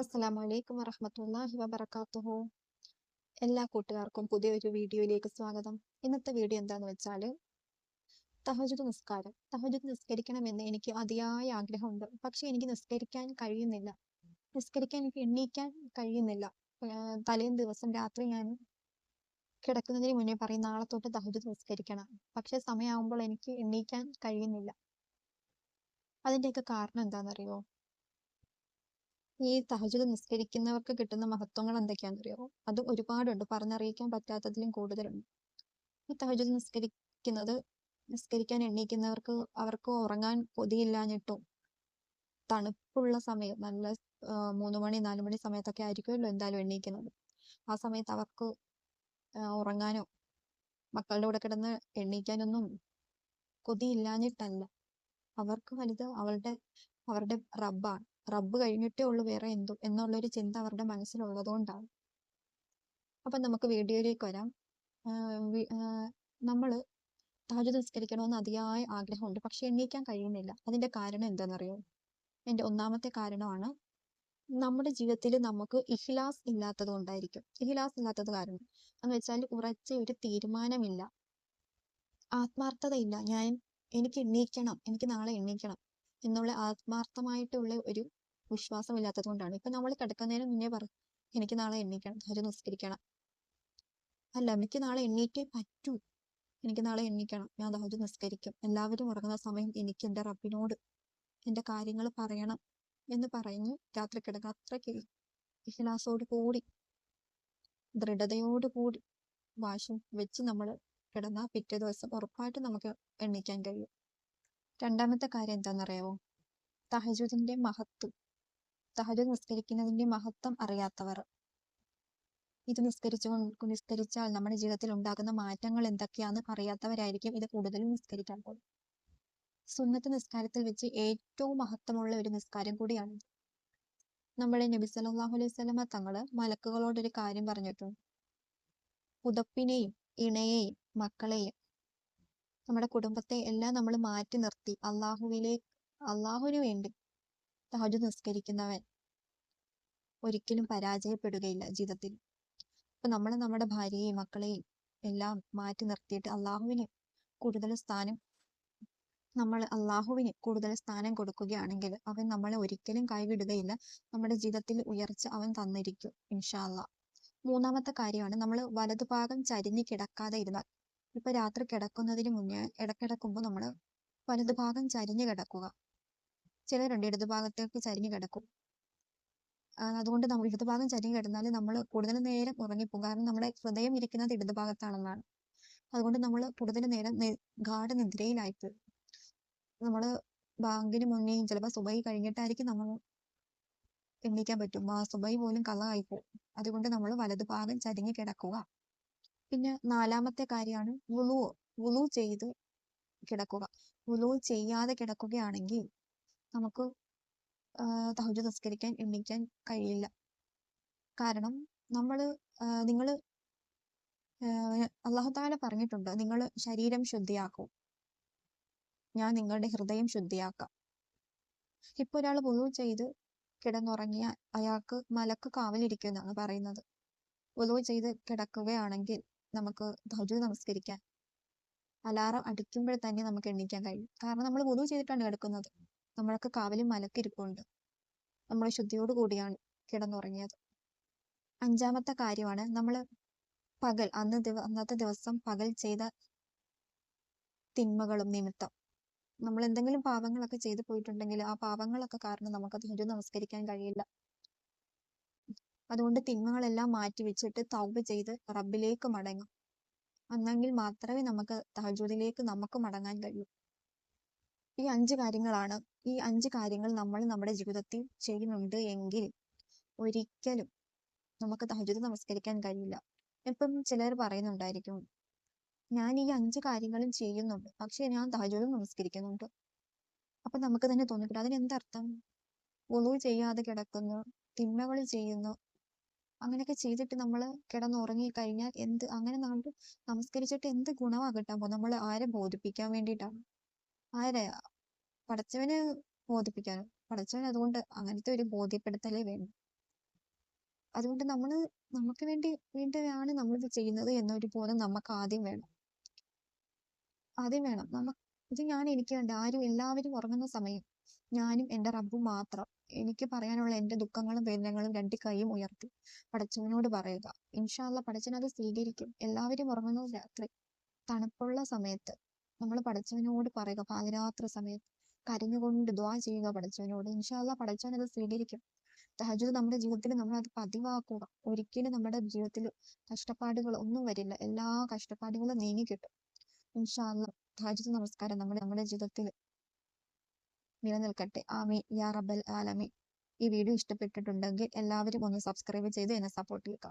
അസ്സലാമു അലൈക്കും വറഹ്മത്തുള്ളാഹി വബറകാതുഹു എല്ലാ കൂട്ടുകാർക്കും പുതിയൊരു വീഡിയോയിലേക്ക് സ്വാഗതം. ഇന്നത്തെ വീഡിയോ എന്താന്ന് വെച്ചാൽ തഹജുദ് നിസ്കാരം. തഹജുദ് നിസ്കരിക്കണമെന്ന് എനിക്ക് അതിയായ ആഗ്രഹമുണ്ട്. പക്ഷെ എനിക്ക് നിസ്കരിക്കാൻ കഴിയുന്നില്ല. നിസ്കരിക്കാൻ എനിക്ക് എണ്ണീക്കാൻ കഴിയുന്നില്ല. തലേന്ന് ദിവസം രാത്രി ഞാൻ കിടക്കുന്നതിന് മുന്നേ പറയും നാളെ തൊട്ട് തഹജുദ് നിസ്കരിക്കണം. പക്ഷെ സമയമാകുമ്പോൾ എനിക്ക് എണ്ണീക്കാൻ കഴിയുന്നില്ല. അതിന്റെയൊക്കെ കാരണം എന്താണെന്നറിയോ ഈ തഹജുദ് നിസ്കരിക്കുന്നവർക്ക് കിട്ടുന്ന മഹത്വങ്ങൾ എന്തൊക്കെയാണെന്ന് അറിയാമോ അത് ഒരുപാടുണ്ട്. പറഞ്ഞറിയിക്കാൻ പറ്റാത്തതിലും കൂടുതലുണ്ട്. ഈ തഹജുദ് നിസ്കരിക്കുന്നത് നിസ്കരിക്കാൻ എണ്ണീക്കുന്നവർക്ക് അവർക്ക് ഉറങ്ങാൻ കൊതിയില്ലാഞ്ഞിട്ടും തണുപ്പുള്ള സമയം നല്ല മൂന്ന് മണി നാല് മണി സമയത്തൊക്കെ ആയിരിക്കുമല്ലോ എന്തായാലും എണ്ണീക്കുന്നത്. ആ സമയത്ത് അവർക്ക് ഉറങ്ങാനോ മക്കളുടെ കൂടെ കിടന്ന് എണ്ണീക്കാനൊന്നും കൊതിയില്ലാഞ്ഞിട്ടല്ല. അവർക്ക് വലുത് അവളുടെ അവരുടെ റബ്ബാണ്. റബ്ബ് കഴിഞ്ഞിട്ടേ ഉള്ളൂ വേറെ എന്തോ എന്നുള്ളൊരു ചിന്ത അവരുടെ മനസ്സിലുള്ളതുകൊണ്ടാണ് അപ്പൊ നമുക്ക് വീഡിയോയിലേക്ക് വരാം. നമ്മൾ താജ് നിസ്കരിക്കണമെന്ന് അതിയായ ആഗ്രഹമുണ്ട്. പക്ഷെ എണീക്കാൻ കഴിയുന്നില്ല. അതിന്റെ കാരണം എന്താണെന്നറിയോ? എന്റെ ഒന്നാമത്തെ കാരണമാണ് നമ്മുടെ ജീവിതത്തിൽ നമുക്ക് ഇഹ്ലാസ് ഇല്ലാത്തത് കൊണ്ടായിരിക്കും. ഇഹ്ലാസ് ഇല്ലാത്തത് കാരണം എന്ന് വെച്ചാൽ ഉറച്ച ഒരു തീരുമാനമില്ല. ആത്മാർത്ഥതയില്ല. ഞാൻ എനിക്ക് എണീക്കണം. എനിക്ക് നാളെ എണീക്കണം. എന്നുള്ള ആത്മാർത്ഥമായിട്ടുള്ള ഒരു വിശ്വാസമില്ലാത്തത് കൊണ്ടാണ്. ഇപ്പൊ നമ്മൾ കിടക്കുന്നതിന് മുന്നേ പറ എനിക്ക് നാളെ എണീക്കണം ഒരു നിസ്കരിക്കണം. അല്ല എനിക്ക് നാളെ എണീറ്റേ പറ്റൂ. എനിക്ക് നാളെ എണീക്കണം ഞാൻ ദഹജ് നിസ്കരിക്കും. എല്ലാവരും ഉറങ്ങുന്ന സമയം എനിക്ക് എന്റെ റബ്ബിനോട് എന്റെ കാര്യങ്ങൾ പറയണം. എന്ന് പറഞ്ഞ് രാത്രി കിടക്കുക അത്രയ്ക്ക് ഇഹ്ലാസോട് കൂടി ദൃഢതയോട് കൂടി വാശം വെച്ച് നമ്മൾ കിടന്നാൽ പിറ്റേ ദിവസം ഉറപ്പായിട്ട് നമുക്ക് എണീക്കാൻ കഴിയും. രണ്ടാമത്തെ കാര്യം എന്താണെന്നറിയാവോ? തഹജുദിന്റെ മഹത്വം. തഹജുദ് നിസ്കരിക്കുന്നതിന്റെ മഹത്വം അറിയാത്തവർ. ഇത് നിസ്കരിച്ചു നിസ്കരിച്ചാൽ നമ്മുടെ ജീവിതത്തിൽ ഉണ്ടാകുന്ന മാറ്റങ്ങൾ എന്തൊക്കെയാന്ന് അറിയാത്തവരായിരിക്കും ഇത് കൂടുതലും നിസ്കരിക്കാൻ പോകുന്നത്. സുന്നത്ത് നിസ്കാരത്തിൽ വെച്ച് ഏറ്റവും മഹത്വമുള്ള ഒരു നിസ്കാരം കൂടിയാണ് നമ്മുടെ നബി സല്ലല്ലാഹു അലൈഹി വസല്ലമ തങ്ങൾ മലക്കുകളോട് ഒരു കാര്യം പറഞ്ഞിട്ടുണ്ട്. പുതപ്പിനെയും ഇണയെയും മക്കളെയും നമ്മുടെ കുടുംബത്തെ എല്ലാം നമ്മൾ മാറ്റി നിർത്തി. അള്ളാഹുവിലെ അള്ളാഹുവിന് വേണ്ടി തഹജുദ് നിസ്കരിക്കുന്നവൻ ഒരിക്കലും പരാജയപ്പെടുകയില്ല ജീവിതത്തിൽ. അപ്പൊ നമ്മൾ നമ്മുടെ ഭാര്യയെയും മക്കളെയും എല്ലാം മാറ്റി നിർത്തിയിട്ട് അള്ളാഹുവിന് കൂടുതൽ സ്ഥാനം നമ്മൾ അള്ളാഹുവിന് കൂടുതൽ സ്ഥാനം കൊടുക്കുകയാണെങ്കിൽ അവൻ നമ്മളെ ഒരിക്കലും കൈവിടുകയില്ല. നമ്മുടെ ജീവിതത്തിൽ ഉയർച്ച അവൻ തന്നിരിക്കും ഇൻഷാ അള്ളാ. മൂന്നാമത്തെ കാര്യമാണ് നമ്മൾ വലതുഭാഗം ചരിഞ്ഞ് കിടക്കാതെ ഇരുന്നാൽ. ഇപ്പൊ രാത്രി കിടക്കുന്നതിന് മുന്നേ ഇടക്കിടക്കുമ്പോൾ നമ്മൾ വലതുഭാഗം ചരിഞ്ഞു കിടക്കുക. ചിലരുണ്ട് ഇടതുഭാഗത്തേക്ക് ചരിഞ്ഞു കിടക്കും. അതുകൊണ്ട് നമ്മൾ ഇടതുഭാഗം ചരിഞ്ഞു കിടന്നാൽ നമ്മൾ കൂടുതൽ നേരം ഉറങ്ങിപ്പോകും. കാരണം നമ്മുടെ ഹൃദയം ഇരിക്കുന്നത് ഇടതുഭാഗത്താണെന്നാണ് അതുകൊണ്ട് നമ്മൾ കൂടുതൽ നേരം ഗാഠനിദ്രയിലായിപ്പോകും നമ്മൾ ബാങ്കിന് മുന്നേ ചിലപ്പോൾ സുബൈ കഴിഞ്ഞിട്ടായിരിക്കും നമ്മൾ എണീക്കാൻ പറ്റും. ആ സുബൈ പോലും പോകും അതുകൊണ്ട് നമ്മൾ വലതുഭാഗം ചരിഞ്ഞു കിടക്കുക. പിന്നെ നാലാമത്തെ കാര്യമാണ് വുളു വുളു ചെയ്ത് കിടക്കുക. വുളു ചെയ്യാതെ കിടക്കുകയാണെങ്കിൽ നമുക്ക് തഹജ്ജുദ് നിസ്കരിക്കാൻ എണീക്കാൻ കഴിയില്ല. കാരണം നമ്മൾ നിങ്ങൾ അല്ലാഹു തആല പറഞ്ഞിട്ടുണ്ട് നിങ്ങൾ ശരീരം ശുദ്ധിയാക്കൂ. ഞാൻ നിങ്ങളുടെ ഹൃദയം ശുദ്ധിയാക്കാം. ഇപ്പൊ ഒരാൾ വുളു ചെയ്ത് കിടന്നുറങ്ങിയ അയാൾക്ക് മലക്ക് കാവലിരിക്കുമെന്നാണ് പറയുന്നത്. വുളു ചെയ്ത് കിടക്കുകയാണെങ്കിൽ നമുക്ക് തഹജുദ് നമസ്കരിക്കാൻ. അലാറം അടിക്കുമ്പോൾ തന്നെ നമുക്ക് എണീക്കാൻ കഴിയും. കാരണം നമ്മൾ വുളു ചെയ്തിട്ടാണ് കിടക്കുന്നത്. നമ്മൾക്ക് കാവലും മലക്കിരിപ്പുണ്ട് നമ്മൾ ശുദ്ധിയോട് കൂടിയാണ് കിടന്നുറങ്ങിയത്. അഞ്ചാമത്തെ കാര്യമാണ് നമ്മൾ പകൽ അന്ന് ദിവ അന്നത്തെ ദിവസം പകൽ ചെയ്ത തിന്മകളും നിമിത്തം. നമ്മൾ എന്തെങ്കിലും പാപങ്ങളൊക്കെ ചെയ്തു പോയിട്ടുണ്ടെങ്കിൽ ആ പാപങ്ങളൊക്കെ കാരണം നമുക്ക് തഹജുദ് നമസ്കരിക്കാൻ കഴിയില്ല. അതുകൊണ്ട് തിന്മകളെല്ലാം മാറ്റി വെച്ചിട്ട് തൗബ ചെയ്ത് റബ്ബിലേക്ക് മടങ്ങും. എന്നെങ്കിൽ മാത്രമേ നമുക്ക് തഹജ്ജുദിലേക്ക് നമുക്ക് മടങ്ങാൻ കഴിയൂ. ഈ അഞ്ച് കാര്യങ്ങളാണ്. ഈ അഞ്ച് കാര്യങ്ങൾ നമ്മൾ നമ്മുടെ ജീവിതത്തിൽ ചെയ്യുന്നുണ്ട് എങ്കിൽ ഒരിക്കലും നമുക്ക് തഹജൂദ് നമസ്കരിക്കാൻ കഴിയില്ല. ഇപ്പം ചിലർ പറയുന്നുണ്ടായിരിക്കും ഞാൻ ഈ അഞ്ച് കാര്യങ്ങളും ചെയ്യുന്നുണ്ട്. പക്ഷെ ഞാൻ തഹജുദും നമസ്കരിക്കുന്നുണ്ട്. അപ്പൊ നമുക്ക് തന്നെ തോന്നിക്കില്ല അതിന് എന്തർത്ഥം വുളു ചെയ്യാതെ കിടക്കുന്നു തിന്മകൾ ചെയ്യുന്നു അങ്ങനെയൊക്കെ ചെയ്തിട്ട് നമ്മൾ കിടന്നുറങ്ങി കഴിഞ്ഞാൽ എന്ത് അങ്ങനെ നമ്മൾ നമസ്കരിച്ചിട്ട് എന്ത് ഗുണമാ കിട്ടാൻ പോകുന്നത് നമ്മൾ ആരെ ബോധിപ്പിക്കാൻ വേണ്ടിയിട്ടാണ്? ആരെ പടച്ചവന് ബോധിപ്പിക്കാനോ പടച്ചവൻ അതുകൊണ്ട് അങ്ങനത്തെ ഒരു ബോധ്യപ്പെടുത്തലേ വേണം അതുകൊണ്ട് നമ്മൾ നമുക്ക് വേണ്ടി വേണ്ടിയാണ് നമ്മളിത് ചെയ്യുന്നത് എന്നൊരു ബോധം നമുക്ക് ആദ്യം വേണം. ആദ്യം വേണം. നമ്മ ഇത് ഞാൻ എനിക്ക് വേണ്ടി ആരും എല്ലാവരും ഉറങ്ങുന്ന സമയം ഞാനും എന്റെ റബ്ബും മാത്രം. എനിക്ക് പറയാനുള്ള എന്റെ ദുഃഖങ്ങളും വേദനകളും രണ്ട് കൈയും ഉയർത്തി. പടച്ചവനോട് പറയുക ഇൻഷാല്ല പടച്ചവൻ അത് സ്വീകരിക്കും. എല്ലാവരും ഉറങ്ങുന്ന രാത്രി. തണുപ്പുള്ള സമയത്ത് നമ്മൾ പടച്ചവനോട് പറയുക പാതിരാത്രി സമയത്ത് കരഞ്ഞുകൊണ്ട് ദ്വാ ചെയ്യുക പടച്ചവനോട്. ഇൻഷാല്ല പടച്ചവൻ അത് സ്വീകരിക്കും. തഹജു നമ്മുടെ ജീവിതത്തിൽ നമ്മൾ അത് പതിവാക്കുക. ഒരിക്കലും നമ്മുടെ ജീവിതത്തിൽ കഷ്ടപ്പാടുകൾ ഒന്നും വരില്ല. എല്ലാ കഷ്ടപ്പാടുകളും നീങ്ങി കിട്ടും. ഇൻഷാല്ല തഹജു നമസ്കാരം. നമ്മുടെ നമ്മുടെ ജീവിതത്തിൽ നിലനിൽക്കട്ടെ. ആമീൻ. യാ റബ്ബൽ ആലമീൻ. ഈ വീഡിയോ ഇഷ്ടപ്പെട്ടിട്ടുണ്ടെങ്കിൽ എല്ലാവരും ഒന്ന് സബ്സ്ക്രൈബ് ചെയ്ത് എന്നെ സപ്പോർട്ട് ചെയ്യുക.